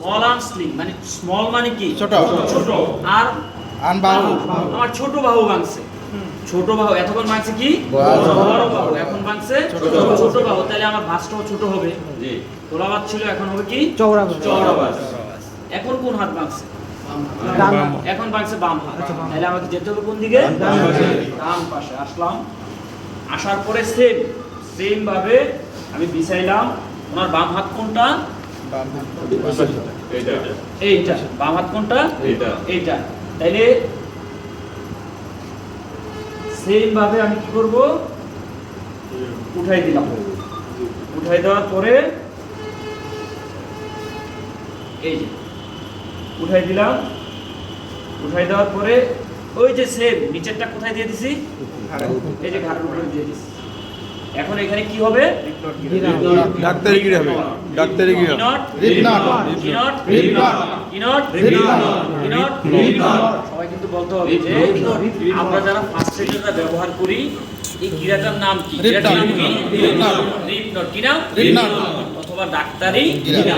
Small arm sling মানে small মানে কি? ছোট। ছোট আর আন বাহু। আমার ছোট বাহু ভাঙছে। ছোট বাহু এতক্ষণ ভাঙছে কি? বড় বাহু। এখন ভাঙছে ছোট বাহু। তাহলে আমার ভাঁজটাও ছোট হবে। তোলা বাদ ছিল এখন হবে কি? চওড়া চওড়া বাদ এখন কোন হাত ভাঙছে? এখন ভাঙছে বাম হাত। তাহলে আমাকে যেতে হবে কোন দিকে? ডান পাশে। আসলাম। আসার পরে সেম সেম ভাবে আমি বিছাইলাম। ওনার বাম হাত কোনটা? এইটা। বাম হাত কোনটা? এইটা। এইটা। তাইলে সেম ভাবে আমি কি করব? উঠাই দিলাম। উঠাই দেওয়ার পরে এই যে উঠাই দিলাম। উঠাই দেওয়ার পরে ওই যে সেম নিচেরটা কোথায় দিয়ে দিছি? এই যে ঘাটের উপরে দিয়ে দিছি। এখন এখানে কি হবে? ডাক্তারি গিরে হবে? ডাক্তারি ইনট রিপনট। সবাই কিন্তু বলতে হবে যে আমরা যারা ফার্স্ট সেটারটা ব্যবহার করি এই গিরাটার নাম কি? গিরাটার নাম কি? রিপনট। কি নাম? রিপনট। অথবা ডাক্তারি গিরা।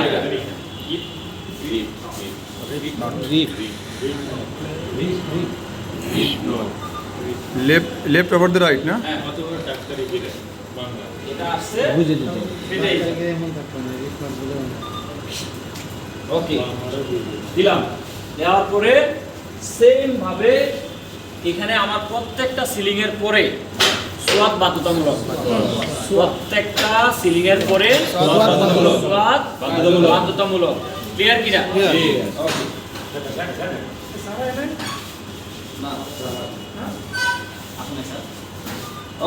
Left left over the right না? হ্যাঁ, এটা আসছে? বুঝে দিতে সেটাই। ওকে দিলাম। দেওয়ার পরে সেম ভাবে এখানে আমার প্রত্যেকটা সিলিং এর পরে সোয়াদ বাধ্যতামূলক। প্রত্যেকটা সিলিং এর পরে সোয়াদ বাধ্যতামূলক। ক্লিয়ার কিনা? ওকে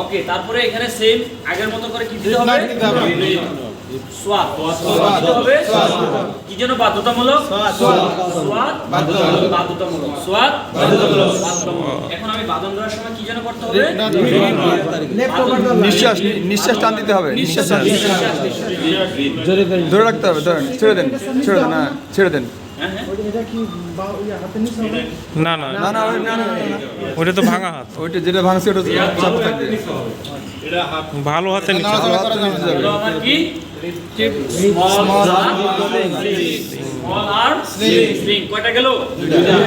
ওকে তারপরে এখানে সেম আগের মতো করে কি দিতে হবে। কি যেন বাধ্যতামূলক? বাধ্যতামূলক। এখন আমি বাদন দেওয়ার সময় কি যেন করতে নিঃশ্বাস নিঃশ্বাস টান দিতে হবে। নিঃশ্বাস। ধরে রাখতে হবে ধরেন ছেড়ে দেন ছেড়ে দেন হ্যাঁ ছেড়ে দেন। না না। না না। ওটা তো ভাঙা হাত। ওইটা যেটা ভাঙছে ওটা চাপ থাকবে। ভালো হাতে নিচে ভালো করা যাবে আমার কি? স্মল Small স্লিং স্লিং কয়টা গেল?